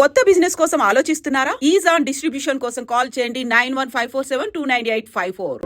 కొత్త బిజినెస్ కోసం ఆలోచిస్తున్నారా? ఈజ్ ఆన్ డిస్ట్రిబ్యూషన్ కోసం కాల్ చేయండి nine one five four seven two nine eight five four.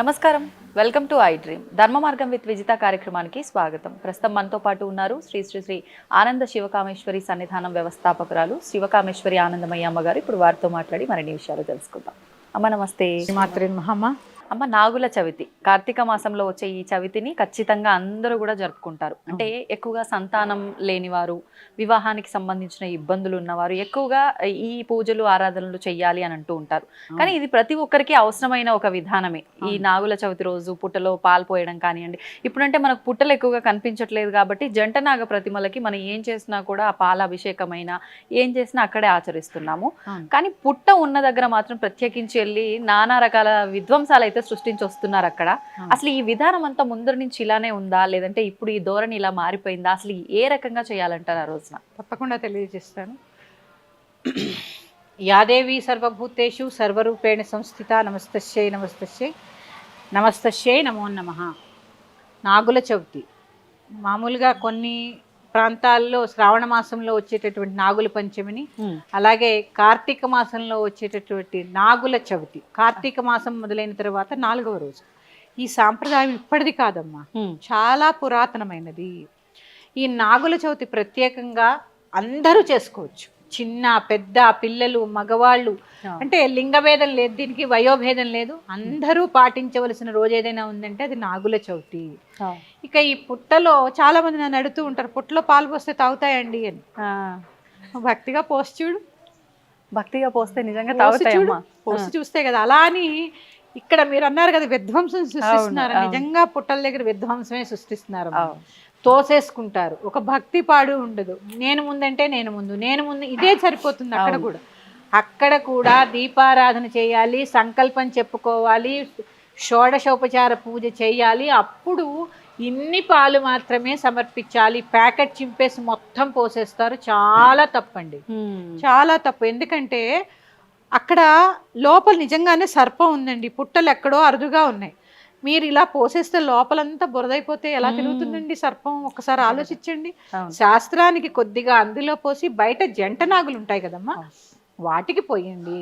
నమస్కారం. Welcome to iDream. ధర్మ మార్గం విత్ విజిత కార్యక్రమానికి స్వాగతం. ప్రస్తుతం మనతో పాటు ఉన్నారు శ్రీ శ్రీ శ్రీ ఆనంద శివకామేశ్వరి సన్నిధానం వ్యవస్థాపకురాలు శివకామేశ్వరి ఆనందమయ్య అమ్మగారు. ఇప్పుడు వారితో మాట్లాడి మరిన్ని విషయాలు తెలుసుకుందాం. అమ్మ నమస్తే. మాత్రే మహమ్మ అమ్మ నాగుల చవితి. కార్తీక మాసంలో వచ్చే ఈ చవితిని ఖచ్చితంగా అందరూ కూడా జరుపుకుంటారు. అంటే ఎక్కువగా సంతానం లేనివారు వివాహానికి సంబంధించిన ఇబ్బందులు ఉన్నవారు ఎక్కువగా ఈ పూజలు ఆరాధనలు చెయ్యాలి అని అంటూ ఉంటారు. కానీ ఇది ప్రతి ఒక్కరికి అవసరమైన ఒక విధానమే. ఈ నాగుల చవితి రోజు పుట్టలో పాలు పోయడం కానివ్వండి. ఇప్పుడంటే మనకు పుట్టలు ఎక్కువగా కనిపించట్లేదు కాబట్టి జంట నాగ ప్రతిమలకి మనం ఏం చేసినా కూడా ఆ పాల అభిషేకమైన ఏం చేసినా అక్కడే ఆచరిస్తున్నాము. కానీ పుట్ట ఉన్న దగ్గర మాత్రం ప్రత్యేకించి వెళ్ళి నానా రకాల విధ్వంసాలు అయితే సృష్టించి వస్తున్నారు అక్కడ. అసలు ఈ విధానం అంతా ముందర నుంచి ఇలానే ఉందా? లేదంటే ఇప్పుడు ఈ ధోరణి ఇలా మారిపోయిందా? అసలు ఏ రకంగా చేయాలంటారు ఆ రోజున? తప్పకుండా తెలియజేస్తాను. యాదేవి సర్వభూతేషు సర్వరూపేణ సంస్థిత నమస్తస్యై నమస్తస్యై. నమస్తస్యై నమో నమ. నాగుల చవితి. మామూలుగా కొన్ని ప్రాంతాల్లో శ్రావణ మాసంలో వచ్చేటటువంటి నాగుల పంచమిని అలాగే కార్తీక మాసంలో వచ్చేటటువంటి నాగుల చవితి. కార్తీక మాసం మొదలైన తర్వాత నాలుగవ రోజు. ఈ సాంప్రదాయం ఇప్పటిది కాదమ్మా. చాలా పురాతనమైనది. ఈ నాగుల చవితి ప్రత్యేకంగా అందరూ చేసుకోవచ్చు. చిన్న పెద్ద పిల్లలు మగవాళ్ళు. అంటే లింగభేదం లేదు దీనికి వయోభేదం లేదు. అందరూ పాటించవలసిన రోజు ఏదైనా ఉందంటే అది నాగుల చవితి. ఇక ఈ పుట్టలో చాలా మంది నన్ను అడుగుతూ ఉంటారు పుట్టలో పాలు పోస్తే తాగుతాయండి అని. భక్తిగా పోసి చూడు. భక్తిగా పోస్తే నిజంగా తాగుతాయమ్మా. పోసి చూస్తే కదా. అలా అని ఇక్కడ మీరు అన్నారు కదా విధ్వంసం సృష్టిస్తున్నారు. నిజంగా పుట్టల దగ్గర విధ్వంసమే సృష్టిస్తున్నారు. తోసేసుకుంటారు. ఒక భక్తి పాడు ఉండదు. నేను ముందంటే నేను ముందు. నేను ముందు ఇదే సరిపోతుంది అక్కడ. కూడా. అక్కడ కూడా దీపారాధన చేయాలి సంకల్పం చెప్పుకోవాలి షోడశోపచార పూజ చేయాలి. అప్పుడు ఇన్ని పాలు మాత్రమే సమర్పించాలి. ప్యాకెట్ చింపేసి మొత్తం పోసేస్తారు. చాలా తప్పండి. చాలా తప్పు. ఎందుకంటే అక్కడ లోపల నిజంగానే సర్పం ఉందండి. పుట్టలు ఎక్కడో అరుదుగా ఉన్నాయి. మీరు ఇలా పోసేస్తే లోపలంతా బురదైపోతే ఎలా. తిరుగుతుందండి సర్పం? ఒకసారి ఆలోచించండి. శాస్త్రానికి కొద్దిగా అందులో పోసి బయట జంట నాగులు ఉంటాయి కదమ్మా? వాటికి పోయండి.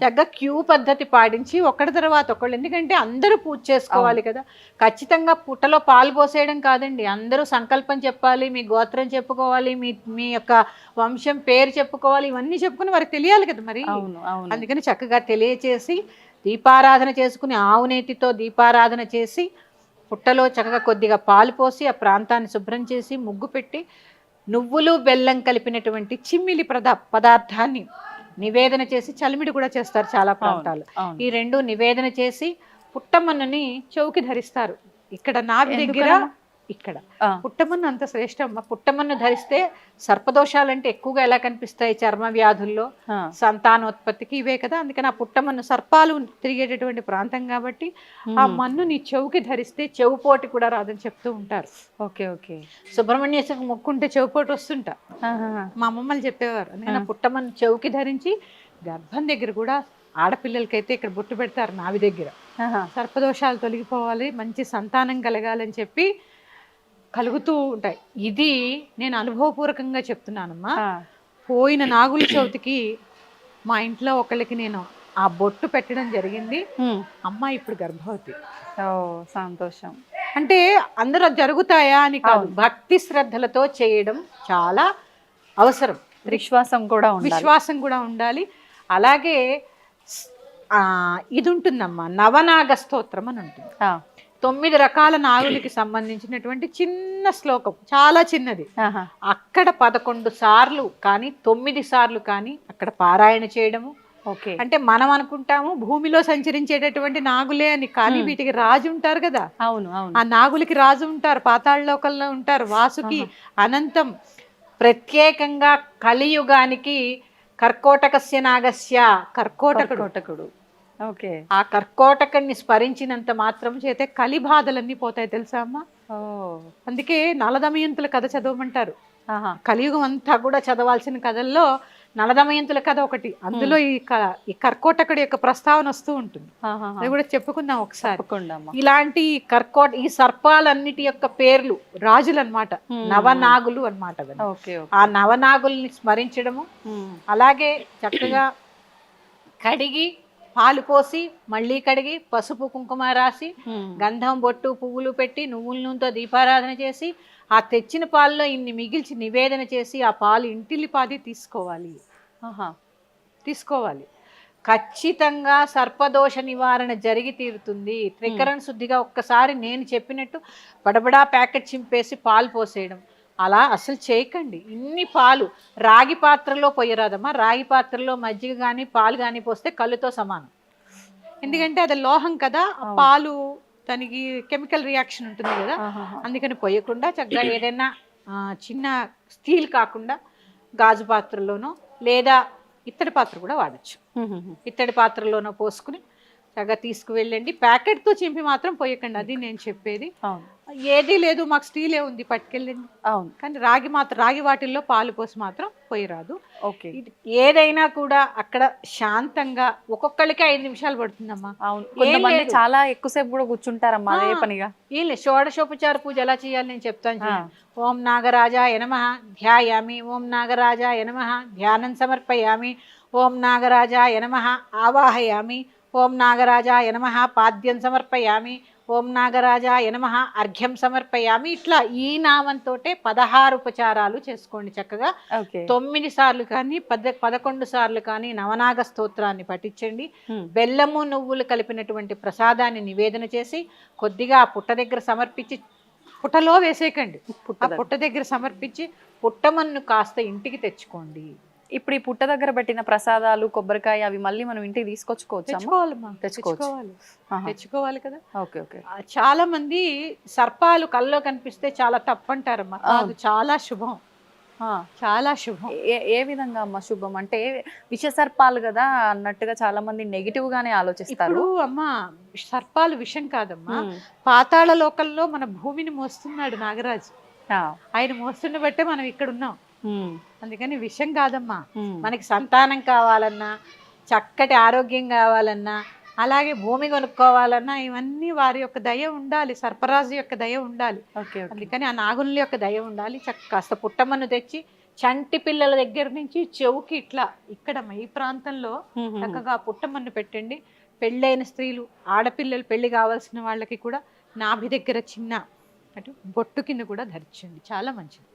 చక్కగా క్యూ పద్ధతి పాటించి ఒకటి తర్వాత ఒకళ్ళు ఎందుకంటే అందరూ పూజ చేసుకోవాలి కదా. ఖచ్చితంగా పుట్టలో పాలు పోసేయడం కాదండి. అందరూ సంకల్పం చెప్పాలి మీ గోత్రం చెప్పుకోవాలి మీ మీ యొక్క వంశం పేరు చెప్పుకోవాలి ఇవన్నీ చెప్పుకుని వారికి తెలియాలి కదా మరి. అందుకని చక్కగా తెలియచేసి దీపారాధన చేసుకుని ఆవు నేతితో దీపారాధన చేసి పుట్టలో చక్కగా కొద్దిగా పాలు పోసి ఆ ప్రాంతాన్ని శుభ్రం చేసి ముగ్గు పెట్టి నువ్వులు బెల్లం కలిపినటువంటి చిమ్మిలి ప్రదా పదార్థాన్ని నివేదన చేసి చలిమిడి కూడా చేస్తారు చాలా ప్రాంతాలు. ఈ రెండు నివేదన చేసి పుట్టమ్మని చౌకి ధరిస్తారు ఇక్కడ నాభి దగ్గర? ఇక్కడ. పుట్టమన్ను అంత శ్రేష్టమ్మ పుట్టమన్ను ధరిస్తే సర్పదోషాలంటే ఎక్కువగా ఎలా కనిపిస్తాయి చర్మ వ్యాధుల్లో. సంతానోత్పత్తికి ఇవే కదా అందుకని ఆ పుట్టమన్ను సర్పాలు తిరిగేటటువంటి ప్రాంతం కాబట్టి ఆ. మన్ను నీ చెవుకి ధరిస్తే చెవుపోటు కూడా రాదని చెప్తూ ఉంటారు ఓకే ఓకే సుబ్రహ్మణ్యేశ్వరికి మొక్కుంటే చెవుపోటు వస్తుంటా ఆహాహా. మా అమ్మమ్మలు చెప్పేవారు నేను. పుట్టమన్ను చెవుకి ధరించి గర్భం దగ్గర కూడా ఆడపిల్లలకైతే ఇక్కడ బొట్టు పెడతారు నావి దగ్గర. సర్పదోషాలు తొలగిపోవాలి మంచి సంతానం కలగాలని చెప్పి కలుగుతూ ఉంటాయి. ఇది నేను అనుభవపూర్వకంగా చెప్తున్నానమ్మా. పోయిన నాగుల చవితికి మా ఇంట్లో ఒకళ్ళకి నేను ఆ బొట్టు పెట్టడం జరిగింది. హ్మ్. అమ్మ ఇప్పుడు గర్భవతి. ఓ సంతోషం. అంటే అందరూ జరుగుతాయా అని కాదు. భక్తి శ్రద్ధలతో చేయడం చాలా అవసరం. విశ్వాసం కూడా ఉండాలి. విశ్వాసం కూడా ఉండాలి. అలాగే ఇది ఉంటుందమ్మా. నవనాగ స్తోత్రం అని ఉంటుంది. తొమ్మిది రకాల నాగులకి సంబంధించినటువంటి చిన్న శ్లోకం. చాలా చిన్నది. అక్కడ పదకొండు సార్లు కానీ తొమ్మిది సార్లు కానీ అక్కడ పారాయణ చేయడము. ఓకే. అంటే మనం అనుకుంటాము భూమిలో సంచరించేటటువంటి నాగులే అని కానీ. వీటికి రాజు ఉంటారు కదా. అవును ఆ నాగులకి రాజు ఉంటారు పాతాళ ఉంటారు వాసుకి అనంతం. ప్రత్యేకంగా కలియుగానికి కర్కోటకస్య నాగస్య కర్కోటకుడు. కోటకుడు ఓకే. ఆ కర్కోటకుని స్మరించినంత మాత్రం చేతే కలి బాధలన్నీ పోతాయి తెలుసా అమ్మా? అందుకే నలదమయంతుల కథ చదవమంటారు. కలియుగం అంతా కూడా చదవాల్సిన కథల్లో నలదమయంతుల కథ ఒకటి. అందులో ఈ క- ఈ కర్కోటకుడి యొక్క ప్రస్తావన వస్తూ ఉంటుంది. అది కూడా చెప్పుకుందాం ఒకసారి. ఇలాంటి కర్కోట ఈ సర్పాలన్నిటి యొక్క పేర్లు రాజులు అనమాట. నవనాగులు అనమాట ఆ నవనాగుల్ని స్మరించడము. అలాగే చక్కగా కడిగి పాలు పోసి మళ్ళీ కడిగి పసుపు కుంకుమ రాసి. గంధం బొట్టు పువ్వులు పెట్టి నువ్వుల నూనెతో దీపారాధన చేసి ఆ తెచ్చిన పాలలో ఇన్ని మిగిల్చి నివేదన చేసి ఆ పాలు ఇంటిల్లిపాది తీసుకోవాలి. ఆహా. తీసుకోవాలి. ఖచ్చితంగా సర్పదోష నివారణ జరిగి తీరుతుంది. త్రికరణ శుద్ధిగా ఒక్కసారి నేను చెప్పినట్టు బడబడా ప్యాకెట్ చింపేసి పాలు పోసేయడం. అలా అసలు చేయకండి. ఇన్ని పాలు. రాగి పాత్రలో పోయరాదమ్మా. రాగి పాత్రలో మజ్జిగ కానీ పాలు కానీ పోస్తే కళ్ళుతో సమానం. ఎందుకంటే అది లోహం కదా. పాలు దానికి కెమికల్ రియాక్షన్ ఉంటుంది కదా. అందుకని పోయకుండా చక్కగా ఏదైనా చిన్న స్టీల్ కాకుండా గాజు పాత్రలోనో లేదా ఇత్తడి పాత్ర కూడా వాడచ్చు. ఇత్తడి పాత్రలోనో పోసుకుని చక్కగా తీసుకువెళ్ళండి. ప్యాకెట్తో చింపి మాత్రం పోయకండి. అది నేను చెప్పేది. అవును. ఏదీ లేదు మాకు స్టీలే ఉంది పట్టుకెళ్ళండి. అవును. కానీ రాగి మాత్రం రాగి వాటిల్లో పాలు పోసి మాత్రం పోయరాదు. ఓకే. ఇది ఏదైనా కూడా అక్కడ శాంతంగా ఒక్కొక్కళ్ళకి ఐదు నిమిషాలు పడుతుందమ్మా. అవును. కొంతమంది. చాలా ఎక్కువసేపు కూడా కూర్చుంటారమ్మా అదే ఆ. పనిగా. ఏం లేదు. షోడశోపచార పూజ ఎలా చేయాలి నేను చెప్తాను. ఓం నాగరాజాయ నమ ధ్యాయామి. ఓం నాగరాజాయ నమ ధ్యానం సమర్పయామి. ఓం నాగరాజాయ నమ ఆవాహయామి. ఓం నాగరాజాయ నమ పాద్యం సమర్పయామి. ఓం నాగరాజాయ నమ. అర్ఘ్యం సమర్పయామి. ఇట్లా ఈ నామంతో పదహారు ఉపచారాలు చేసుకోండి చక్కగా. తొమ్మిది సార్లు కానీ పద పదకొండు సార్లు కానీ నవనాగ స్తోత్రాన్ని పఠించండి. బెల్లము నువ్వులు కలిపినటువంటి ప్రసాదాన్ని నివేదన చేసి కొద్దిగా పుట్ట దగ్గర సమర్పించి పుట్టలో వేసేయకండి. ఆ పుట్ట దగ్గర సమర్పించి పుట్టమన్ను కాస్త ఇంటికి తెచ్చుకోండి. ఇప్పుడు ఈ పుట్ట దగ్గర పెట్టిన ప్రసాదాలు కొబ్బరికాయ అవి మళ్ళీ మనం ఇంటికి తీసుకొచ్చుకోవచ్చు. తెచ్చుకోవాలి తెచ్చుకోవాలి. కదా. Okay okay. చాలా మంది సర్పాలు కల్లో కనిపిస్తే చాలా తప్పు అంటారమ్మా. కాదు చాలా శుభం. చాలా శుభం. ఏ ఏ విధంగా అమ్మ శుభం? అంటే విషసర్పాలు కదా అన్నట్టుగా చాలా మంది నెగిటివ్ గానే ఆలోచిస్తారు. అమ్మా సర్పాలు విషం కాదమ్మా. పాతాళ లోకంలో మన భూమిని మోస్తున్నాడు నాగరాజు. ఆ. ఆయన మోస్తున్న బట్టే మనం ఇక్కడ ఉన్నాం. అందుకని విషయం కాదమ్మా. మనకి సంతానం కావాలన్నా చక్కటి ఆరోగ్యం కావాలన్నా అలాగే భూమి కొనుక్కోవాలన్నా ఇవన్నీ వారి యొక్క దయ ఉండాలి సర్పరాజు యొక్క దయ ఉండాలి. అందుకని ఆ నాగుల యొక్క దయ ఉండాలి. చక్క కాస్త పుట్టమన్ను తెచ్చి చంటి పిల్లల దగ్గర నుంచి చెవుకి ఇట్లా ఇక్కడ ఈ ప్రాంతంలో. చక్కగా పుట్టమన్ను పెట్టండి. పెళ్ళైన స్త్రీలు ఆడపిల్లలు పెళ్ళి కావాల్సిన వాళ్ళకి కూడా నాభి దగ్గర చిన్న అటు బొట్టు కింద కూడా ధరించండి. చాలా మంచిది.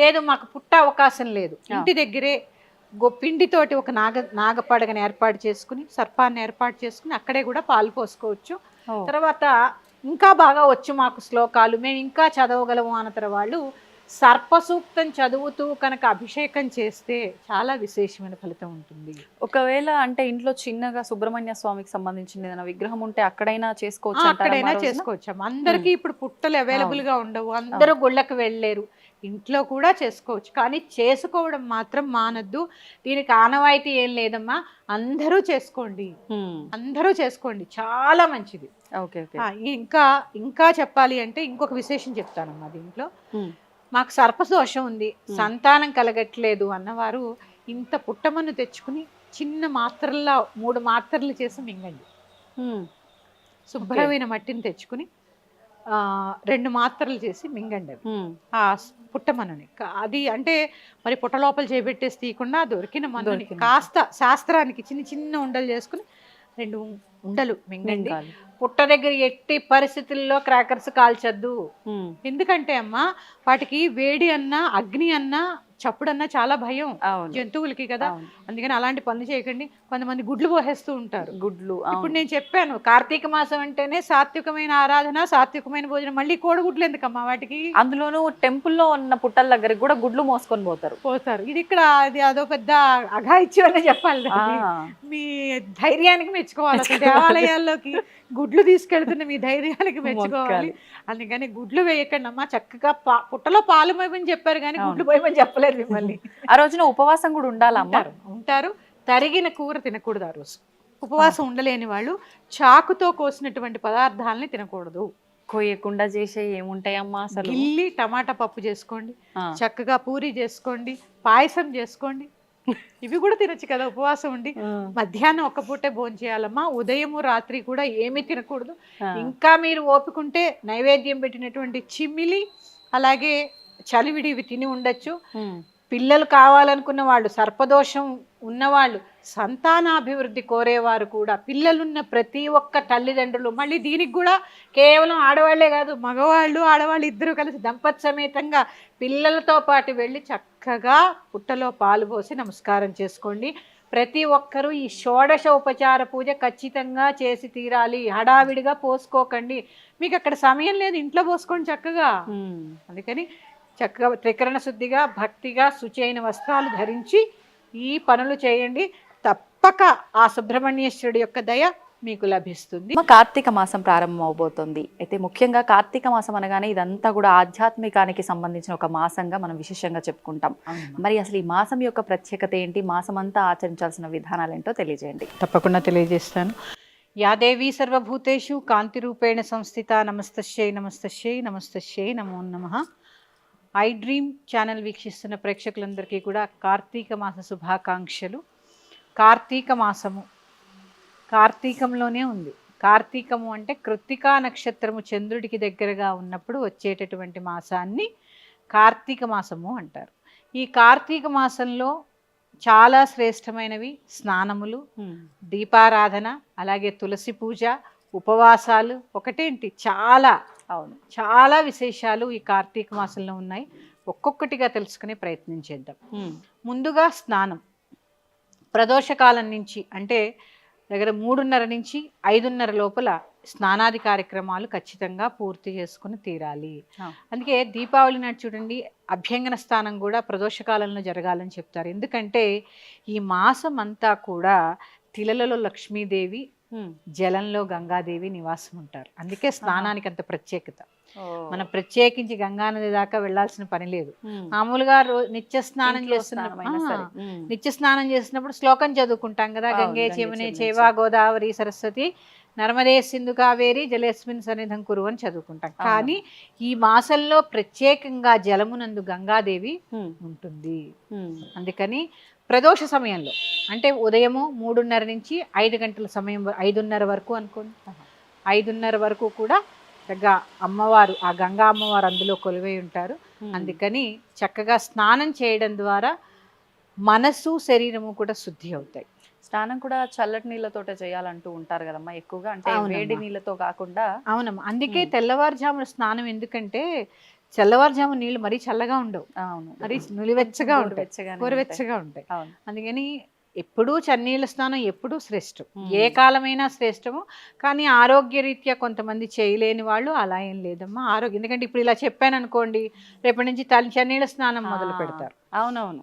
లేదు మాకు పుట్ట అవకాశం లేదు. ఇంటి దగ్గరే పిండితోటి ఒక నాగ నాగపడగని ఏర్పాటు చేసుకుని సర్పాన్ని ఏర్పాటు చేసుకుని అక్కడే కూడా పాలు పోసుకోవచ్చు. తర్వాత ఇంకా బాగా వచ్చు మాకు శ్లోకాలు. మేము ఇంకా చదవగలము అన్న వాళ్ళు సర్ప సూక్తం చదువుతూ కనుక అభిషేకం చేస్తే చాలా విశేషమైన ఫలితం ఉంటుంది. ఒకవేళ అంటే ఇంట్లో చిన్నగా సుబ్రహ్మణ్య స్వామికి సంబంధించిన ఏదైనా విగ్రహం ఉంటే అక్కడైనా చేసుకోవచ్చు అక్కడైనా? చేసుకోవచ్చు. అందరికీ ఇప్పుడు పుట్టలు అవైలబుల్గా ఉండవు. అందరూ గుళ్ళకి వెళ్ళలేరు. ఇంట్లో కూడా చేసుకోవచ్చు. కానీ చేసుకోవడం మాత్రం మానద్దు. దీనికి ఆనవాయితీ ఏం లేదమ్మా. అందరూ చేసుకోండి. అందరూ చేసుకోండి. చాలా మంచిది. Okay okay. ఆ, ఇంకా ఇంకా చెప్పాలి అంటే ఇంకొక విశేషం చెప్తానమ్మా దీంట్లో. మాకు సర్పదోషం ఉంది. సంతానం కలగట్లేదు అన్నవారు ఇంత పుట్టమన్ను తెచ్చుకుని చిన్న మాత్రల్లో మూడు మాత్రలు చేసి మింగండి. శుభ్రమైన మట్టిని తెచ్చుకుని రెండు మాత్రలు చేసి మింగండి. ఆ కా- అది అంటే మరి పుట్ట లోపల చేపెట్టేసి తీయకుండా దొరికిన దొరికిన. కాస్త శాస్త్రానికి చిన్న చిన్న ఉండలు చేసుకుని రెండు ఉండలు మింగండి. పుట్ట దగ్గర ఎట్టి పరిస్థితుల్లో క్రాకర్స్ కాల్చొద్దు. ఎందుకంటే అమ్మా వాటికి వేడి అన్నా అగ్ని అన్నా చప్పుడన్నా చాలా భయం జంతువులకి కదా. అందుకని అలాంటి పనులు చేయకండి కొంతమంది గుడ్లు పోసేస్తూ ఉంటారు. గుడ్లు ఇప్పుడు. నేను చెప్పాను కార్తీక మాసం అంటేనే సాత్వికమైన ఆరాధన సాత్వికమైన భోజనం మళ్ళీ కోడిగుడ్లు ఎందుకమ్మా వాటికి? అందులోనూ టెంపుల్లో ఉన్న పుట్టల దగ్గరికి కూడా గుడ్లు మోసుకొని పోతారు. పోతారు. ఇది ఇక్కడ అది అదో పెద్ద అఘాయిత్యం అనే చెప్పాలి. మీ ధైర్యానికి మెచ్చుకోవాలి. దేవాలయాల్లోకి గుడ్లు తీసుకెళ్తున్న మీ ధైర్యానికి మెచ్చుకోవాలి. అందుకని గుడ్లు వేయకండి అమ్మా. చక్కగా పా- పుట్టలో పాలు పోయమని చెప్పారు కానీ గుడ్లు పోయమని చెప్పలేదు మిమ్మల్ని. ఆ రోజున ఉపవాసం కూడా ఉండాలమ్మా. ఉంటారు. ఉంటారు. తరిగిన కూర తినకూడదు ఆ రోజు. ఉపవాసం ఉండలేని వాళ్ళు చాకుతో కోసినటువంటి పదార్థాలని తినకూడదు. కొయ్యకుండా చేసే ఏముంటాయమ్మా అసలు? గిల్లి టమాటా పప్పు చేసుకోండి. చక్కగా పూరి చేసుకోండి పాయసం చేసుకోండి. ఇవి కూడా తినొచ్చు కదా ఉపవాసం ఉండి. మధ్యాహ్నం ఒక్క పూటే భోజనం చేయాలమ్మా ఉదయము రాత్రి కూడా ఏమీ తినకూడదు. ఇంకా మీరు ఓపికంటే నైవేద్యం పెట్టినటువంటి చిమ్మిలి అలాగే చలివిడి ఇవి తిని ఉండొచ్చు. పిల్లలు కావాలనుకున్న వాళ్ళు సర్పదోషం ఉన్నవాళ్ళు సంతానాభివృద్ధి కోరేవారు కూడా పిల్లలున్న ప్రతి ఒక్క తల్లిదండ్రులు మళ్ళీ దీనికి కూడా కేవలం ఆడవాళ్ళే కాదు మగవాళ్ళు ఆడవాళ్ళు ఇద్దరు కలిసి దంపతి సమేతంగా పిల్లలతో పాటు వెళ్ళి చక్కగా పుట్టలో పాలు పోసి నమస్కారం చేసుకోండి. ప్రతి ఒక్కరూ ఈ షోడశ ఉపచార పూజ ఖచ్చితంగా చేసి తీరాలి. హడావిడిగా పోసుకోకండి. మీకు అక్కడ సమయం లేదు ఇంట్లో పోసుకోండి చక్కగా. అందుకని చక్కగా త్రికరణ శుద్ధిగా భక్తిగా శుచైన వస్త్రాలు ధరించి ఈ పనులు చేయండి. తప్పక ఆ సుబ్రహ్మణ్యేశ్వరుడి యొక్క దయ మీకు లభిస్తుంది. కార్తీక మాసం ప్రారంభం అవబోతోంది. అయితే ముఖ్యంగా కార్తీక మాసం అనగానే ఇదంతా కూడా ఆధ్యాత్మికానికి సంబంధించిన ఒక మాసంగా మనం విశేషంగా చెప్పుకుంటాం. మరి అసలు ఈ మాసం యొక్క ప్రత్యేకత ఏంటి? మాసం అంతా ఆచరించాల్సిన విధానాలు ఏంటో తెలియజేయండి. తప్పకుండా తెలియజేస్తాను. యాదేవి సర్వభూతేషు కాంతిరూపేణ సంస్థిత నమస్తశ్యై నమస్తశ్యై నమస్తశ్యై నమో నమ. ఐ డ్రీమ్ ఛానల్ వీక్షిస్తున్న ప్రేక్షకులందరికీ కూడా కార్తీక మాస శుభాకాంక్షలు. కార్తీక మాసము కార్తీకంలోనే ఉంది. కార్తీకము అంటే కృత్తికా నక్షత్రము చంద్రుడికి దగ్గరగా ఉన్నప్పుడు వచ్చేటటువంటి మాసాన్ని కార్తీక మాసము అంటారు. ఈ కార్తీక మాసంలో చాలా శ్రేష్టమైనవి స్నానములు దీపారాధన అలాగే తులసి పూజ ఉపవాసాలు ఒకటేంటి? చాలా అవును. చాలా విశేషాలు ఈ కార్తీక మాసంలో ఉన్నాయి. ఒక్కొక్కటిగా తెలుసుకునే ప్రయత్నం చేద్దాం. ముందుగా స్నానం. ప్రదోషకాలం నుంచి అంటే దగ్గర మూడున్నర నుంచి ఐదున్నర లోపల స్నానాది కార్యక్రమాలు ఖచ్చితంగా పూర్తి చేసుకుని తీరాలి. అందుకే దీపావళి నాడు చూడండి అభ్యంగన స్నానం కూడా ప్రదోషకాలంలో జరగాలని చెప్తారు. ఎందుకంటే ఈ మాసం అంతా కూడా తిలలలో లక్ష్మీదేవి జలంలో గంగాదేవి నివాసం ఉంటారు అందుకే స్నానానికి అంత ప్రత్యేకత. మనం ప్రత్యేకించి గంగానది దాకా వెళ్ళాల్సిన పని లేదు. మామూలుగా నిత్య స్నానం చేస్తున్నప్పుడు నిత్య స్నానం చేసినప్పుడు శ్లోకం చదువుకుంటాం కదా గంగే చెమనే చేవా గోదావరి సరస్వతి నర్మదే సింధు కావేరి జలేస్మిన్ సన్నిధం కురు అని చదువుకుంటాం. కానీ ఈ మాసంలో ప్రత్యేకంగా జలమునందు గంగాదేవి ఉంటుంది. అందుకని ప్రదోష సమయంలో అంటే ఉదయము మూడున్నర నుంచి ఐదు గంటల సమయం ఐదున్నర వరకు అనుకోండి. ఐదున్నర వరకు కూడా చక్కగా అమ్మవారు ఆ గంగా అమ్మవారు అందులో కొలువై ఉంటారు. అందుకని చక్కగా స్నానం చేయడం ద్వారా మనసు శరీరము కూడా శుద్ధి అవుతాయి. స్నానం కూడా చల్లటి నీళ్ళతోటే చేయాలంటూ ఉంటారు కదమ్మా ఎక్కువగా అంటే. వేడి నీళ్ళతో కాకుండా. అవునమ్మా. అందుకే. తెల్లవారుజామున స్నానం ఎందుకంటే తెల్లవారుజాము నీళ్ళు మరీ చల్లగా ఉండవు. అవును. మరి నులివెచ్చగా ఉంటాయి. గోరువెచ్చగానే ఉంటాయి. అందుకని ఎప్పుడూ చన్నీళ్ళ స్నానం ఎప్పుడూ శ్రేష్టం. ఏ కాలమైనా శ్రేష్టము. కానీ ఆరోగ్యరీత్యా కొంతమంది చేయలేని వాళ్ళు అలా ఏం లేదమ్మా. ఆరోగ్యం ఎందుకంటే ఇప్పుడు ఇలా చెప్పాను అనుకోండి రేపటి నుంచి తల్లి చన్నీళ్ళ స్నానం మొదలు. పెడతారు. అవునవును.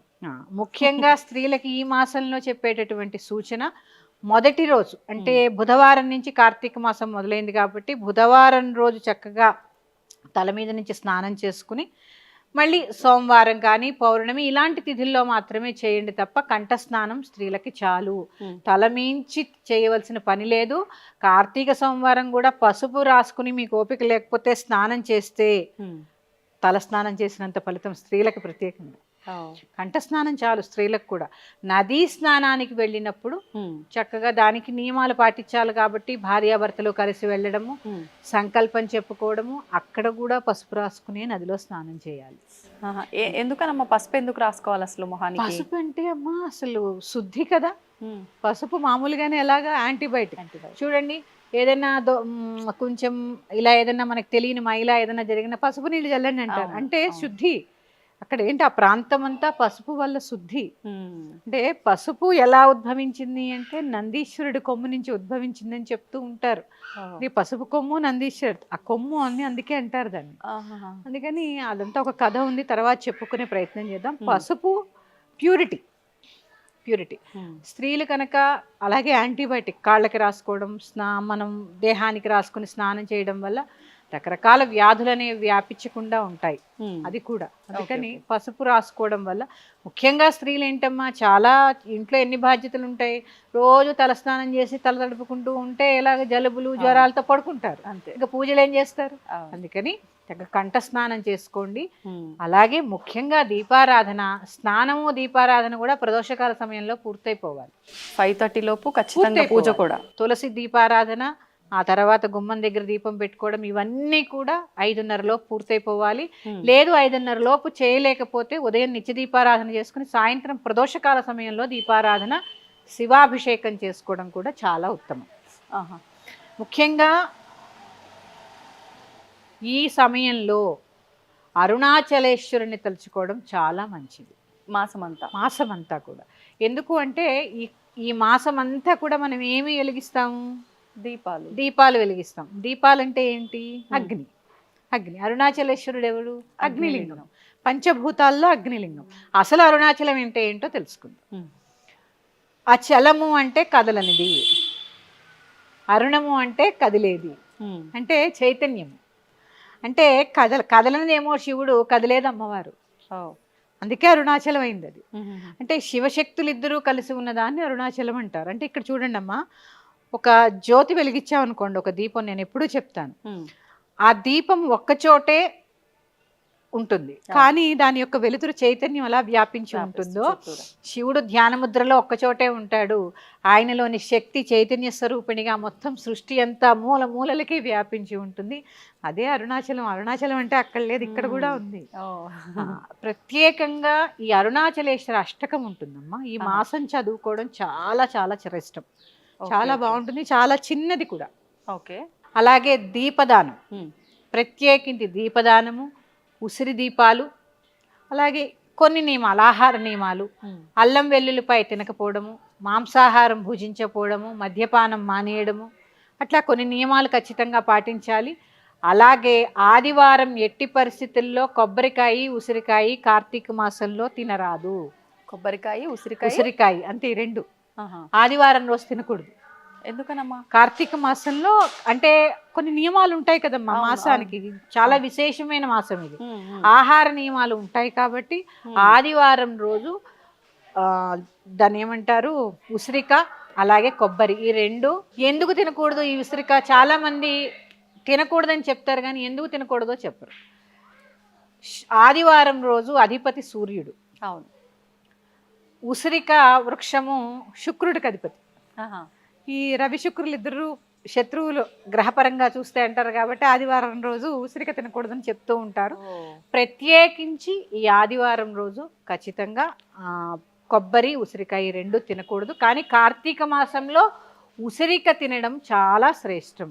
ముఖ్యంగా స్త్రీలకి ఈ మాసంలో చెప్పేటటువంటి సూచన మొదటి రోజు అంటే బుధవారం నుంచి కార్తీక మాసం మొదలైంది కాబట్టి బుధవారం రోజు చక్కగా తల మీద నుంచి స్నానం చేసుకుని మళ్ళీ సోమవారం కానీ పౌర్ణమి ఇలాంటి తిథుల్లో మాత్రమే చేయండి తప్ప కంఠ స్నానం స్త్రీలకి చాలు. తలమించి చేయవలసిన పని లేదు కార్తీక సోమవారం కూడా పసుపు రాసుకుని మీకు ఓపిక లేకపోతే స్నానం చేస్తే. తల స్నానం చేసినంత ఫలితం స్త్రీలకు ప్రత్యేకంగా ఓ. కంఠ స్నానం చాలు స్త్రీలకు కూడా నదీ స్నానానికి వెళ్ళినప్పుడు ఉమ్. చక్కగా దానికి నియమాలు పాటించాలి కాబట్టి భార్యాభర్తలు కలిసి వెళ్ళడము ఉమ్. సంకల్పం చెప్పుకోవడము అక్కడ కూడా పసుపు రాసుకునే నదిలో స్నానం చేయాలి ఎందుకనమ్మా పసుపు ఎందుకు రాసుకోవాలి అసలు మొహానికి పసుపు అంటే అమ్మా అసలు శుద్ధి కదా ఉమ్. పసుపు మామూలుగానే ఎలాగా యాంటీబయాటిక్. చూడండి ఏదైనా కొంచెం ఇలా ఏదైనా మనకు తెలియని మైలా ఏదైనా జరిగిన పసుపు నీళ్ళు చల్లండి అంటారు అంటే. శుద్ధి అక్కడ ఏంటి ఆ ప్రాంతం అంతా పసుపు వల్ల శుద్ధి. అంటే పసుపు ఎలా ఉద్భవించింది అంటే నందీశ్వరుడి కొమ్ము నుంచి ఉద్భవించిందని చెప్తూ ఉంటారు. ఇది పసుపు కొమ్ము నందీశ్వరుడు ఆ కొమ్ము అని అందుకే అంటారు దాన్ని. అందుకని అదంతా ఒక కథ ఉంది తర్వాత చెప్పుకునే ప్రయత్నం చేద్దాం. పసుపు ప్యూరిటీ ప్యూరిటీ. స్త్రీలు కనుక అలాగే యాంటీబయాటిక్ కాళ్ళకి రాసుకోవడం స్నా మనం దేహానికి రాసుకుని స్నానం చేయడం వల్ల రకరకాల వ్యాధులు అనేవి వ్యాపించకుండా ఉంటాయి. అది కూడా అందుకని. పసుపు రాసుకోవడం వల్ల ముఖ్యంగా స్త్రీలు ఏంటమ్మా చాలా ఇంట్లో ఎన్ని బాధ్యతలు ఉంటాయి రోజు తలస్నానం చేసి తల తడుపుకుంటూ ఉంటే ఎలాగ జలుబులు జ్వరాలతో పడుకుంటారు అంతే ఇంకా పూజలు ఏం చేస్తారు. అందుకని కంఠ స్నానం చేసుకోండి. అలాగే ముఖ్యంగా దీపారాధన స్నానము దీపారాధన కూడా ప్రదోషకాల సమయంలో పూర్తయిపోవాలి ఫైవ్ థర్టీ లోపు ఖచ్చితంగా పూజ. కూడా తులసి దీపారాధన ఆ తర్వాత గుమ్మం దగ్గర దీపం పెట్టుకోవడం ఇవన్నీ కూడా ఐదున్నరలో పూర్తయిపోవాలి. ఉమ్. లేదు ఐదున్నర లోపు చేయలేకపోతే ఉదయం నిత్య దీపారాధన చేసుకుని సాయంత్రం ప్రదోషకాల సమయంలో దీపారాధన శివాభిషేకం చేసుకోవడం కూడా చాలా ఉత్తమం. ఆహా. ముఖ్యంగా ఈ సమయంలో అరుణాచలేశ్వరుని తలుచుకోవడం చాలా మంచిది. మాసం అంతా మాసం అంతా కూడా. ఎందుకు అంటే ఈ ఈ మాసం అంతా కూడా మనం ఏమి వెలిగిస్తాము దీపాలు. దీపాలు వెలిగిస్తాం. దీపాలు అంటే ఏంటి అగ్ని. అగ్ని. అరుణాచలేశ్వరుడు ఎవడు అగ్నిలింగం. పంచభూతాల్లో అగ్నిలింగం. అసలు అరుణాచలం అంటే ఏంటో తెలుసుకుందాం. ఆ చలము అంటే కదలనిది. అరుణము అంటే కదిలేది. అంటే చైతన్యం అంటే కదల కదలనిదేమో శివుడు కదిలేదు అమ్మవారు. అందుకే అరుణాచలం అయింది అది. అంటే శివశక్తులు ఇద్దరూ కలిసి ఉన్నదాన్ని అరుణాచలం అంటారు. అంటే ఇక్కడ చూడండి అమ్మా ఒక జ్యోతి వెలిగించామనుకోండి ఒక దీపం నేను ఎప్పుడూ చెప్తాను. ఆ దీపం ఒక్కచోటే ఉంటుంది. కానీ దాని యొక్క వెలుతురు చైతన్యం ఎలా వ్యాపించి ఉంటుందో. శివుడు ధ్యానముద్రలో ఒక్కచోటే ఉంటాడు. ఆయనలోని శక్తి చైతన్య స్వరూపిణిగా మొత్తం సృష్టి అంతా మూల మూలలకి వ్యాపించి ఉంటుంది. అదే అరుణాచలం. అరుణాచలం అంటే అక్కడ లేదు ఇక్కడ కూడా ఉంది. ప్రత్యేకంగా ఈ అరుణాచలేశ్వర అష్టకం ఉంటుందమ్మా. ఈ మాసం చదువుకోవడం చాలా చాలా శ్రేష్టం ఓకే, చాలా. బాగుంటుంది చాలా చిన్నది కూడా ఓకే అలాగే దీపదానం. ప్రత్యేకించి దీపదానము ఉసిరి దీపాలు అలాగే కొన్ని నియమాలు ఆహార నియమాలు. అల్లం వెల్లుల్లిపై తినకపోవడము మాంసాహారం భుజించకపోవడము మద్యపానం మానేయడము అట్లా కొన్ని నియమాలు ఖచ్చితంగా పాటించాలి అలాగే ఆదివారం ఎట్టి పరిస్థితుల్లో కొబ్బరికాయ ఉసిరికాయ కార్తీక మాసంలో తినరాదు కొబ్బరికాయ ఉసిరికాయ ఉసిరికాయ అంతే రెండు. ఆదివారం రోజు తినకూడదు. ఎందుకనమ్మా? కార్తీక మాసంలో అంటే కొన్ని నియమాలు ఉంటాయి కదమ్మా మాసానికి. చాలా విశేషమైన మాసం ఇది. ఆహార నియమాలు ఉంటాయి కాబట్టి ఆదివారం రోజు ఆ, దాన్ని ఏమంటారు? ఉసిరిక అలాగే కొబ్బరి. ఈ రెండు ఎందుకు తినకూడదు? ఈ ఉసిరిక చాలా మంది తినకూడదని చెప్తారు కానీ ఎందుకు తినకూడదో చెప్పరు. ఆదివారం రోజు అధిపతి సూర్యుడు. అవును. ఉసిరిక వృక్షము శుక్రుడికి అధిపతి. ఈ రవి శుక్రులు ఇద్దరు శత్రువులు గ్రహపరంగా చూస్తే అంటారు కాబట్టి ఆదివారం రోజు ఉసిరిక తినకూడదని చెప్తూ ఉంటారు. ప్రత్యేకించి ఈ ఆదివారం రోజు ఖచ్చితంగా కొబ్బరి ఉసిరికాయ రెండు తినకూడదు. కానీ కార్తీక మాసంలో ఉసిరిక తినడం చాలా శ్రేష్టం.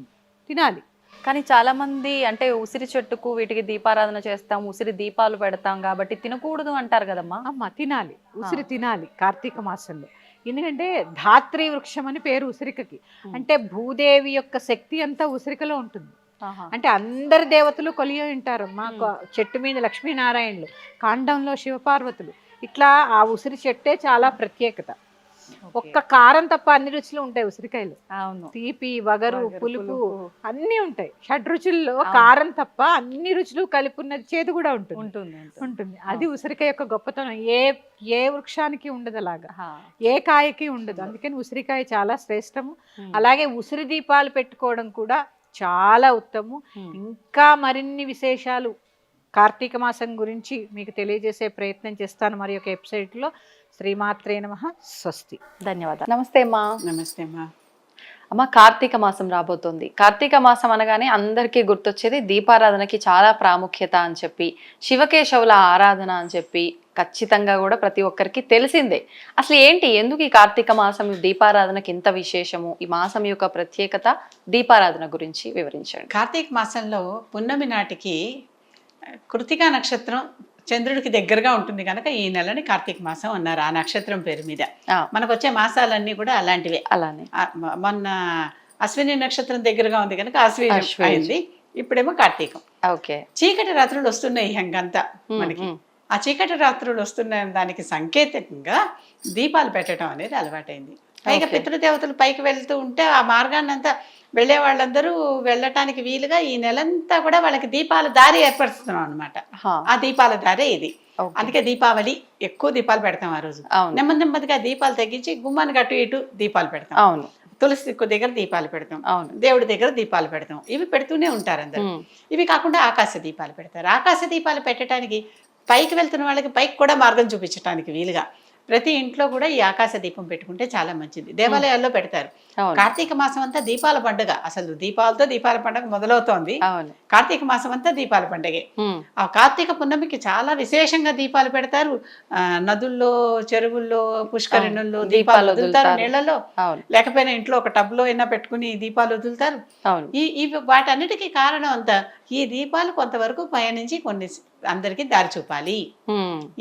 తినాలి. కానీ చాలా మంది అంటే ఉసిరి చెట్టుకు వీటికి దీపారాధన చేస్తాం ఉసిరి దీపాలు పెడతాం కాబట్టి తినకూడదు అంటారు కదమ్మా అమ్మ తినాలి ఉసిరి తినాలి కార్తీక మాసంలో ఎందుకంటే ధాత్రి వృక్షం అని పేరు ఉసిరికకి. అంటే భూదేవి యొక్క శక్తి అంతా ఉసిరికలో ఉంటుంది. అంటే అందరి దేవతలు కొలియ ఉంటారు మా. చెట్టు మీద లక్ష్మీనారాయణులు కాండంలో శివపార్వతులు ఇట్లా ఆ ఉసిరి చెట్టే చాలా ప్రత్యేకత. ఒక్క కారం తప్ప అన్ని రుచులు ఉంటాయి ఉసిరికాయలు. అవును. తీపి వగరు పులుపు. అన్నీ ఉంటాయి. షడ్ రుచుల్లో. కారం తప్ప అన్ని రుచులు కలిపి ఉన్నది చేదు కూడా ఉంటుంది. ఉంటుంది ఉంటుంది. అది ఉసిరికాయ యొక్క గొప్పతనం. ఏ ఏ వృక్షానికి ఉండదు అలాగా. ఏ కాయకి ఉండదు. అందుకని ఉసిరికాయ చాలా శ్రేష్టము. అలాగే ఉసిరి దీపాలు పెట్టుకోవడం కూడా చాలా ఉత్తమము. ఉమ్. ఇంకా మరిన్ని విశేషాలు కార్తీక మాసం గురించి మీకు తెలియజేసే ప్రయత్నం చేస్తాను మరి ఒక వెబ్సైట్లో శ్రీమాత్రే నమ. స్వస్తి. ధన్యవాదాలు. నమస్తే అమ్మా. నమస్తే అమ్మా. అమ్మ కార్తీక మాసం రాబోతుంది. కార్తీక మాసం అనగానే అందరికీ గుర్తొచ్చేది దీపారాధనకి చాలా ప్రాముఖ్యత అని చెప్పి శివకేశవుల ఆరాధన అని చెప్పి ఖచ్చితంగా కూడా ప్రతి ఒక్కరికి తెలిసిందే. అసలు ఏంటి ఎందుకు ఈ కార్తీక మాసం దీపారాధనకి ఇంత విశేషము? ఈ మాసం యొక్క ప్రత్యేకత దీపారాధన గురించి వివరించండి. కార్తీక మాసంలో పున్నమి నాటికి కృతికా నక్షత్రం చంద్రుడికి దగ్గరగా ఉంటుంది కనుక ఈ నెలని కార్తీక మాసం అన్నారు ఆ నక్షత్రం పేరు మీద. మనకు వచ్చే మాసాలన్నీ కూడా అలాంటివే. అలానే. మొన్న అశ్విని నక్షత్రం దగ్గరగా ఉంది కనుక అశ్విని. అయింది. ఇప్పుడేమో కార్తీకం. ఓకే. చీకటి రాత్రులు వస్తున్నాయి ఉమ్, మనకి. ఆ చీకటి రాత్రులు వస్తున్న దానికి సంకేతంగా దీపాలు పెట్టడం అనేది అలవాటైంది. పైగా. పితృదేవతలు పైకి వెళ్తూ ఉంటే ఆ మార్గాన్ని అంతా వెళ్ళే వాళ్ళందరూ వెళ్ళటానికి వీలుగా ఈ నెలంతా కూడా వాళ్ళకి దీపాల దారి ఏర్పరుస్తున్నాం అనమాట ఆ దీపాల దారే ఇది. అందుకే దీపావళి ఎక్కువ దీపాలు పెడతాం ఆ రోజు. నెమ్మది నెమ్మదిగా దీపాలు తగ్గించి గుమ్మానికి అటు ఇటు దీపాలు పెడతాం. అవును. తులసి దగ్గర దీపాలు పెడతాం. అవును. దేవుడి దగ్గర దీపాలు పెడతాం. ఇవి పెడుతూనే ఉంటారు అందరు. ఇవి కాకుండా ఆకాశ దీపాలు పెడతారు. ఆకాశ దీపాలు పెట్టడానికి పైకి వెళ్తున్న వాళ్ళకి పైకి కూడా మార్గం చూపించడానికి వీలుగా. ప్రతి ఇంట్లో కూడా ఈ ఆకాశ దీపం పెట్టుకుంటే చాలా మంచిది. దేవాలయాల్లో పెడతారు. కార్తీక మాసం అంతా దీపాల పండుగ. అసలు దీపాలతో దీపాల పండుగ మొదలవుతోంది. కార్తీక మాసం అంతా దీపాల పండుగే. ఆ కార్తీక పున్నమికి చాలా విశేషంగా దీపాలు పెడతారు. ఆ, నదుల్లో చెరువుల్లో పుష్కరిణుల్లో. దీపాలు వదులుతారు అవును. లేకపోయినా ఇంట్లో ఒక టబ్లో అయినా పెట్టుకుని దీపాలు వదులుతారు. ఈ వాటన్నిటికీ కారణం అంతా ఈ దీపాలు కొంతవరకు పయనించి కొన్ని అందరికీ దారి చూపాలి.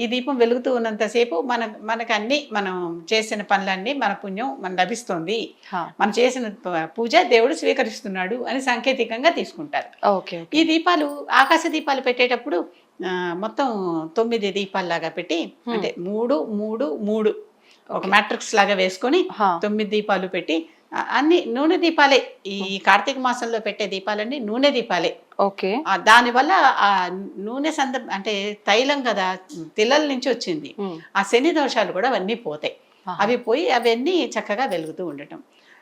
ఈ దీపం వెలుగుతూ ఉన్నంతసేపు మన మనకు అన్ని మనం చేసిన పనులన్నీ మన పుణ్యం మన లభిస్తుంది. మనం చేసిన పూజ దేవుడు స్వీకరిస్తున్నాడు అని సాంకేతికంగా తీసుకుంటారు. ఈ దీపాలు ఆకాశ దీపాలు పెట్టేటప్పుడు మొత్తం తొమ్మిది దీపాల్లాగా పెట్టి అంటే మూడు మూడు మూడు ఒక మ్యాట్రిక్స్ లాగా వేసుకొని తొమ్మిది దీపాలు పెట్టి అన్ని నూనె దీపాలే. ఈ కార్తీక మాసంలో పెట్టే దీపాలన్నీ నూనె దీపాలే. ఓకే. దానివల్ల ఆ నూనె సందర్భ అంటే తైలం కదా తిల్లల నుంచి వచ్చింది. ఆ శని దోషాలు కూడా అవన్నీ పోతాయి. అవి పోయి అవన్నీ చక్కగా వెలుగుతూ ఉండటం.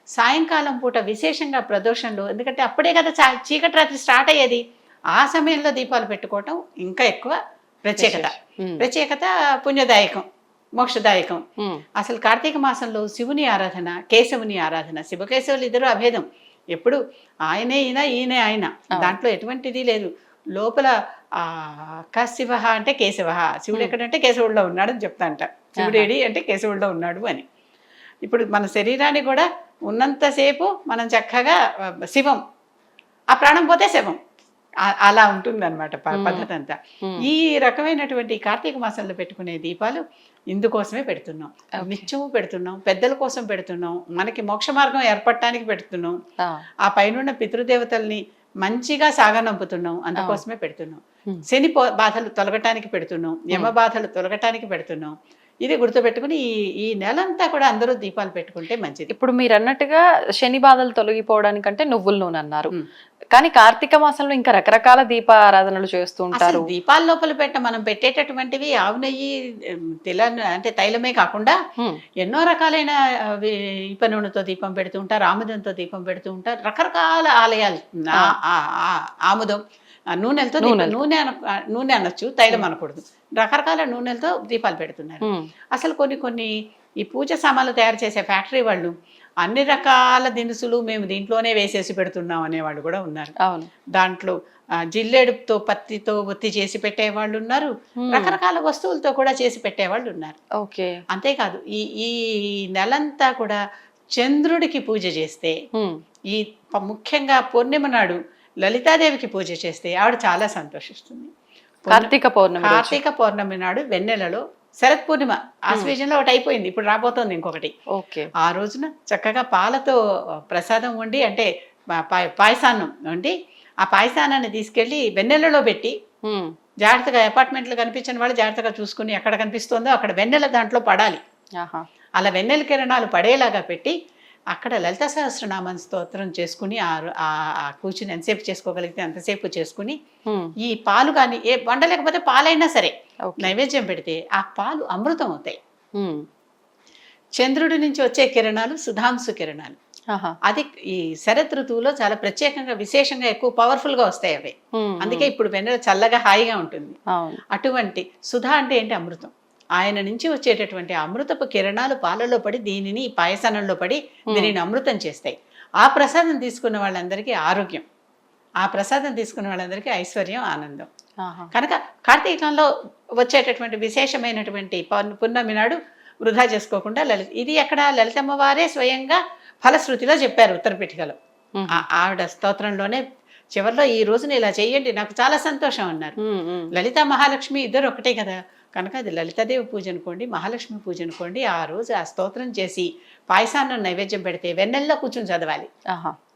సాయంకాలం పూట విశేషంగా ప్రదోషంలో ఎందుకంటే అప్పుడే కదా చీకటి రాత్రి స్టార్ట్ అయ్యేది. ఆ సమయంలో దీపాలు పెట్టుకోవటం ఇంకా ఎక్కువ ప్రత్యేకత. ప్రత్యేకత పుణ్యదాయకం మోక్షదాయకం. అసలు కార్తీక మాసంలో శివుని ఆరాధన కేశవుని ఆరాధన శివకేశవులు ఇద్దరు అభేదం. ఎప్పుడు ఆయనే ఈయన ఈయనే ఆయన. దాంట్లో ఎటువంటిది లేదు. లోపల ఆ శివ అంటే కేశవ శివుడు ఎక్కడంటే కేశవుడిలో ఉన్నాడు అని చెప్తా అంట శివుడేడి అంటే కేశవుడిలో ఉన్నాడు అని. ఇప్పుడు మన శరీరాన్ని కూడా ఉన్నంతసేపు మనం చక్కగా శివం. ఆ ప్రాణం పోతే శవం. అలా ఉంటుంది అనమాట పద్ధతి అంతా. ఈ రకమైనటువంటి కార్తీక మాసంలో పెట్టుకునే దీపాలు ఇందుకోసమే పెడుతున్నాం. నిత్యము పెడుతున్నాం పెద్దల కోసం పెడుతున్నాం మనకి మోక్ష మార్గం ఏర్పడటానికి పెడుతున్నాం ఆ, పైనున్న పితృదేవతల్ని మంచిగా సాగనంపుతున్నాం అందుకోసమే పెడుతున్నాం. శని బాధలు తొలగటానికి పెడుతున్నాం యమ బాధలు తొలగటానికి పెడుతున్నాం. ఇది గుర్తుపెట్టుకుని ఈ ఈ నెలంతా కూడా అందరూ దీపాలు పెట్టుకుంటే మంచిది. ఇప్పుడు మీరు అన్నట్టుగా శని బాధలు తొలగిపోవడానికంటే నువ్వుల నూనె అన్నారు. కానీ కార్తీక మాసంలో ఇంకా రకరకాల దీప ఆరాధనలు చేస్తూ ఉంటారు. దీపాల లోపల పెట్ట మనం పెట్టేటటువంటివి ఆవు నెయ్యి ఉమ్, తిల అంటే తైలమే కాకుండా ఎన్నో రకాలైన ఇప్ప నూనెతో దీపం పెడుతూ ఉంటారు ఆముదంతో దీపం పెడుతూ ఉంటారు రకరకాల ఆలయాలు. ఆముదం నూనెలతో. నూనె నూనె అనొచ్చు తైలం అనకూడదు. రకరకాల నూనెలతో దీపాలు పెడుతున్నారు. అసలు కొన్ని కొన్ని ఈ పూజ సామాన్లు తయారు చేసే ఫ్యాక్టరీ వాళ్ళు అన్ని రకాల దినుసులు మేము దీంట్లోనే వేసేసి పెడుతున్నాం అనేవాళ్ళు కూడా ఉన్నారు. అవును. దాంట్లో ఆ, జిల్లేడుతో పత్తితో ఒత్తి చేసి పెట్టేవాళ్ళు ఉన్నారు. రకరకాల వస్తువులతో కూడా చేసి పెట్టేవాళ్ళు ఉన్నారు. ఓకే. అంతేకాదు ఈ ఈ నెలంతా కూడా చంద్రుడికి పూజ చేస్తే ఈ ముఖ్యంగా పూర్ణిమ నాడు లలితాదేవికి పూజ చేస్తే ఆవిడ చాలా సంతోషిస్తుంది. కార్తీక పౌర్ణమి. కార్తీక పౌర్ణమి నాడు వెన్నెలలో శరత్ పూర్ణిమ ఆశ్వేజంలో ఒకటి అయిపోయింది. ఇప్పుడు రాబోతోంది ఇంకొకటి. ఓకే. ఆ రోజున చక్కగా పాలతో ప్రసాదం వండి అంటే పాయసాన్నం వండి ఆ పాయసానాన్ని తీసుకెళ్ళి వెన్నెలలో పెట్టి ఉమ్, జాగ్రత్తగా అపార్ట్మెంట్లు కనిపించిన వాళ్ళు జాగ్రత్తగా చూసుకుని ఎక్కడ కనిపిస్తుందో అక్కడ వెన్నెల దాంట్లో పడాలి. ఆహా. అలా వెన్నెల కిరణాలు పడేలాగా పెట్టి అక్కడ లలిత సహస్రనామం స్తోత్రం చేసుకుని ఆ కూర్చుని ఎంతసేపు చేసుకోగలిగితే అంతసేపు చేసుకుని ఉమ్, ఈ పాలు కానీ ఏ వండలేకపోతే పాలైనా సరే నైవేద్యం పెడితే ఆ పాలు అమృతం అవుతాయి చంద్రుడి నుంచి వచ్చే కిరణాలు సుధాంశు కిరణాలు. అది ఈ శరత్ ఋతువులో చాలా ప్రత్యేకంగా విశేషంగా ఎక్కువ పవర్ఫుల్గా వస్తాయి అవి. అందుకే ఇప్పుడు వెన్నెల చల్లగా హాయిగా ఉంటుంది. అటువంటి సుధా అంటే ఏంటి అమృతం? ఆయన నుంచి వచ్చేటటువంటి అమృతపు కిరణాలు పాలలో పడి దీనిని పాయసనంలో పడి దీనిని అమృతం చేస్తాయి. ఆ ప్రసాదం తీసుకున్న వాళ్ళందరికీ ఆరోగ్యం. ఆ ప్రసాదం తీసుకున్న వాళ్ళందరికీ ఐశ్వర్యం ఆనందం. కనుక కార్తీకంలో వచ్చేటటువంటి విశేషమైనటువంటి పున్నమి నాడు వృధా చేసుకోకుండా లలిత ఇది ఎక్కడ లలితమ్మ వారే స్వయంగా ఫలశ్రుతిలో చెప్పారు ఉత్తరపీఠికలో ఆవిడ స్తోత్రంలోనే చివరిలో ఈ రోజున ఇలా చేయండి నాకు చాలా సంతోషం అన్నారు. లలిత మహాలక్ష్మి ఇద్దరు ఒకటే కదా. కనుక అది లలితాదేవి పూజ అనుకోండి మహాలక్ష్మి పూజ అనుకోండి ఆ రోజు ఆ స్తోత్రం చేసి పాయసాన్ని నైవేద్యం పెడితే వెన్నెల్లో కూర్చుని చదవాలి.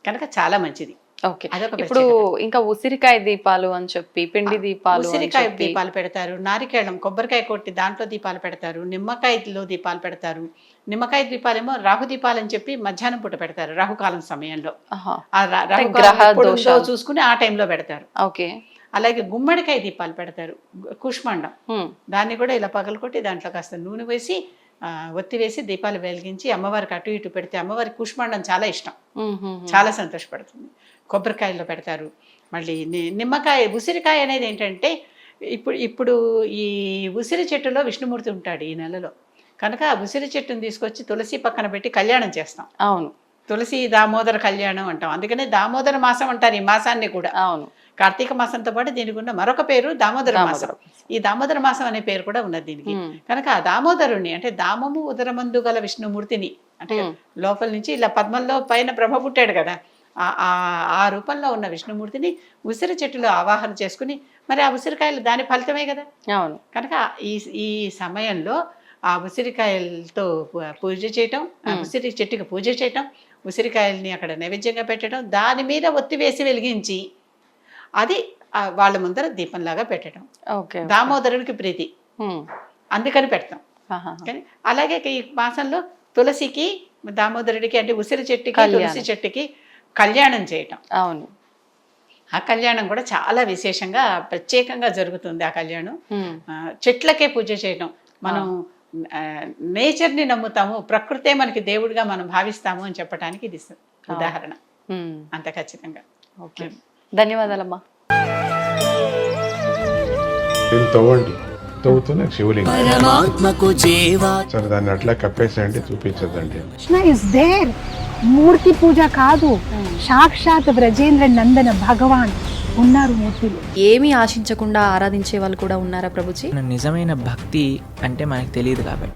కనుక చాలా మంచిది. ఓకే. ఇప్పుడు ఇంకా ఉసిరికాయ దీపాలు అని చెప్పి పిండి దీపాలు ఉసిరికాయ దీపాలు పెడతారు నారికేళం కొబ్బరికాయ కొట్టి దాంట్లో దీపాలు పెడతారు నిమ్మకాయలో దీపాలు పెడతారు నిమ్మకాయ దీపాలేమో రాహు దీపాలు అని చెప్పి మధ్యాహ్నం పూట పెడతారు రాహుకాలం సమయంలో. చూసుకుని ఆ టైంలో పెడతారు. ఓకే. అలాగే గుమ్మడికాయ దీపాలు పెడతారు కుష్మాండం. దాన్ని కూడా ఇలా పగలకొట్టి దాంట్లో కాస్త నూనె వేసి ఆ, ఒత్తి వేసి దీపాలు వెలిగించి అమ్మవారికి అటు ఇటు పెడితే అమ్మవారికి కుష్మాండం చాలా ఇష్టం. చాలా సంతోషపడుతుంది. కొబ్బరికాయల్లో పెడతారు. మళ్ళీ నిమ్మకాయ ఉసిరికాయ అనేది ఏంటంటే ఇప్పుడు ఇప్పుడు ఈ ఉసిరి చెట్టులో విష్ణుమూర్తి ఉంటాడు ఈ నెలలో. కనుక ఆ ఉసిరి చెట్టుని తీసుకొచ్చి తులసి పక్కన పెట్టి కళ్యాణం చేస్తాం. అవును. తులసి దామోదర కళ్యాణం అంటాం. అందుకనే దామోదర మాసం అంటారు ఈ మాసాన్ని కూడా. అవును. కార్తీక మాసంతో పాటు దీనికి ఉన్న మరొక పేరు దామోదర మాసం ఈ దామోదర మాసం అనే పేరు కూడా ఉన్నది దీనికి. కనుక ఆ దామోదరుని అంటే దామము ఉదరమందు గల విష్ణుమూర్తిని అంటే. లోపల నుంచి ఇలా పద్మంలో పైన బ్రహ్మ పుట్టాడు కదా ఆ- ఆ- ఆ రూపంలో ఉన్న విష్ణుమూర్తిని ఉసిరి చెట్టులో ఆవాహన చేసుకుని మరి ఆ ఉసిరికాయలు దాని ఫలితమే కదా అవును కనుక ఈ ఈ సమయంలో ఆ ఉసిరికాయలతో పూజ చేయటం. ఉసిరి చెట్టుకి పూజ చేయటం ఉసిరికాయల్ని అక్కడ నైవేద్యంగా పెట్టడం దాని మీద ఒత్తి వేసి వెలిగించి అది వాళ్ళ ముందర దీపంలాగా పెట్టడం. దామోదరుడికి ప్రీతి. అందుకని పెడతాం. కానీ అలాగే ఈ మాసంలో తులసికి దామోదరుడికి అంటే ఉసిరి చెట్టుకి. తులసి చెట్టుకి కళ్యాణం చేయటం. అవును. ఆ కళ్యాణం కూడా చాలా విశేషంగా ప్రత్యేకంగా జరుగుతుంది ఆ కళ్యాణం. చెట్లకే పూజ చేయడం మనం ఆ, నేచర్ని నమ్ముతాము ప్రకృతే మనకి దేవుడిగా మనం భావిస్తాము అని చెప్పడానికి ఇది ఉదాహరణ. అంత ఖచ్చితంగా. ఓకే. ధన్యవాదాలమ్మా. దీన్ని తవ్వండి. తవ్వుతూనే శివలింగం. పరమాత్మకు చేవా సరే దాన్ని అట్లా కప్పేసేయండి చూపించదండి కృష్ణ ఇస్ దేర్ మూర్తి పూజ కాదు. సాక్షాత్ బ్రజేంద్ర నందన భగవాన్ ఉన్నారు మూర్తిలో. ఏమీ ఆశించకుండా ఆరాధించే వాళ్ళు కూడా ఉన్నారా ప్రభుజీ? నిజమైన భక్తి అంటే మనకు తెలియదు కాబట్టి.